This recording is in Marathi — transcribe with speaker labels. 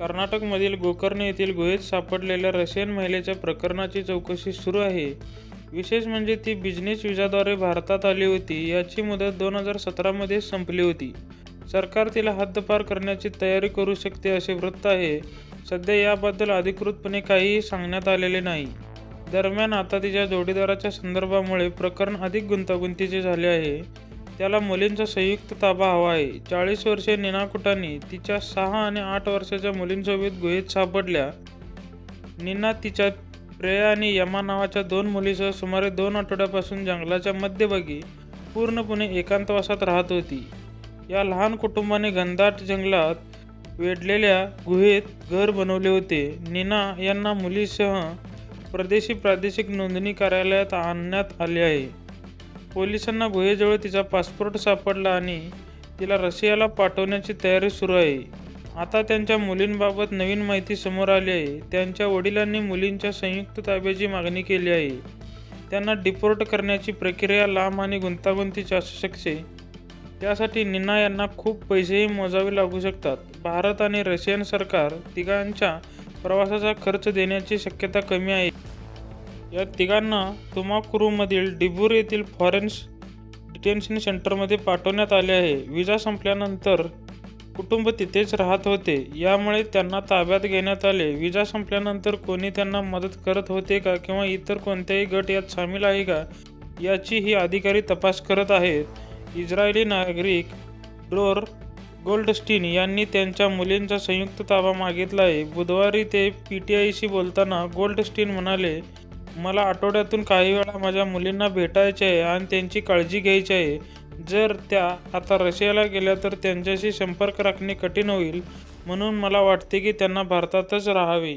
Speaker 1: कर्नाटकमधील गोकर्ण येथील गुहेत सापडलेल्या रशियन महिलेच्या प्रकरणाची चौकशी सुरू आहे. विशेष म्हणजे ती बिझनेस विजाद्वारे भारतात आली होती. याची मुदत दोन हजार सतरामध्ये संपली होती. सरकार तिला हद्दपार करण्याची तयारी करू शकते असे वृत्त आहे. सध्या याबद्दल अधिकृतपणे काहीही सांगण्यात आलेले नाही. दरम्यान आता तिच्या जोडीदाराच्या संदर्भामुळे प्रकरण अधिक गुंतागुंतीचे झाले आहे. त्याला मुलींचा संयुक्त ताबा हवा आहे. चाळीस वर्षे नीना कुटानी तिच्या सहा आणि आठ वर्षाच्या मुलींसोबत गुहेत सापडल्या. नीना तिच्या प्रेया आणि यमा नावाच्या दोन मुलींसह सुमारे दोन आठवड्यापासून जंगलाच्या मध्यभागी पूर्णपणे एकांतवासात राहत होती. या लहान कुटुंबाने घनदाट जंगलात वेढलेल्या गुहेत घर बनवले होते. नीना यांना मुलीसह परदेशी प्रादेशिक नोंदणी कार्यालयात आणण्यात आले आहे. पोलिसांना गुहेजवळ तिचा पासपोर्ट सापडला आणि तिला रशियाला पाठवण्याची तयारी सुरू आहे. आता त्यांच्या मुलींबाबत नवीन माहिती समोर आली आहे. त्यांच्या वडिलांनी मुलींच्या संयुक्त ताब्याची मागणी केली आहे. त्यांना डिपोर्ट करण्याची प्रक्रिया लांब आणि गुंतागुंतीची असू शकते. त्यासाठी नीना यांना खूप पैसेही मोजावे लागू शकतात. भारत आणि रशियन सरकार तिघांच्या प्रवासाचा खर्च देण्याची शक्यता कमी आहे. या तिघांना तुमाकुरूमधील डिबूर येथील फॉरेन्स डिटेन्शन सेंटरमध्ये पाठवण्यात आले आहे. विजा संपल्यानंतर कुटुंब तिथेच राहत होते. यामुळे त्यांना ताब्यात घेण्यात आले. विजा संपल्यानंतर कोणी त्यांना मदत करत होते का किंवा इतर कोणत्याही गट यात सामील आहे का याची ही अधिकारी तपास करत आहेत. इस्रायली नागरिक ड्रोर गोल्डस्टीन यांनी त्यांच्या मुलींचा संयुक्त ताबा मागितला आहे. बुधवारी ते पी टी आयशी बोलताना गोल्डस्टीन म्हणाले, मला आठवड्यातून काही वेळा माझ्या मुलींना भेटायचे आहे आणि त्यांची काळजी घ्यायची आहे. जर त्या आता रशियाला गेल्या तर त्यांच्याशी संपर्क राखणे कठीण होईल. म्हणून मला वाटते की त्यांना भारतातच राहावे.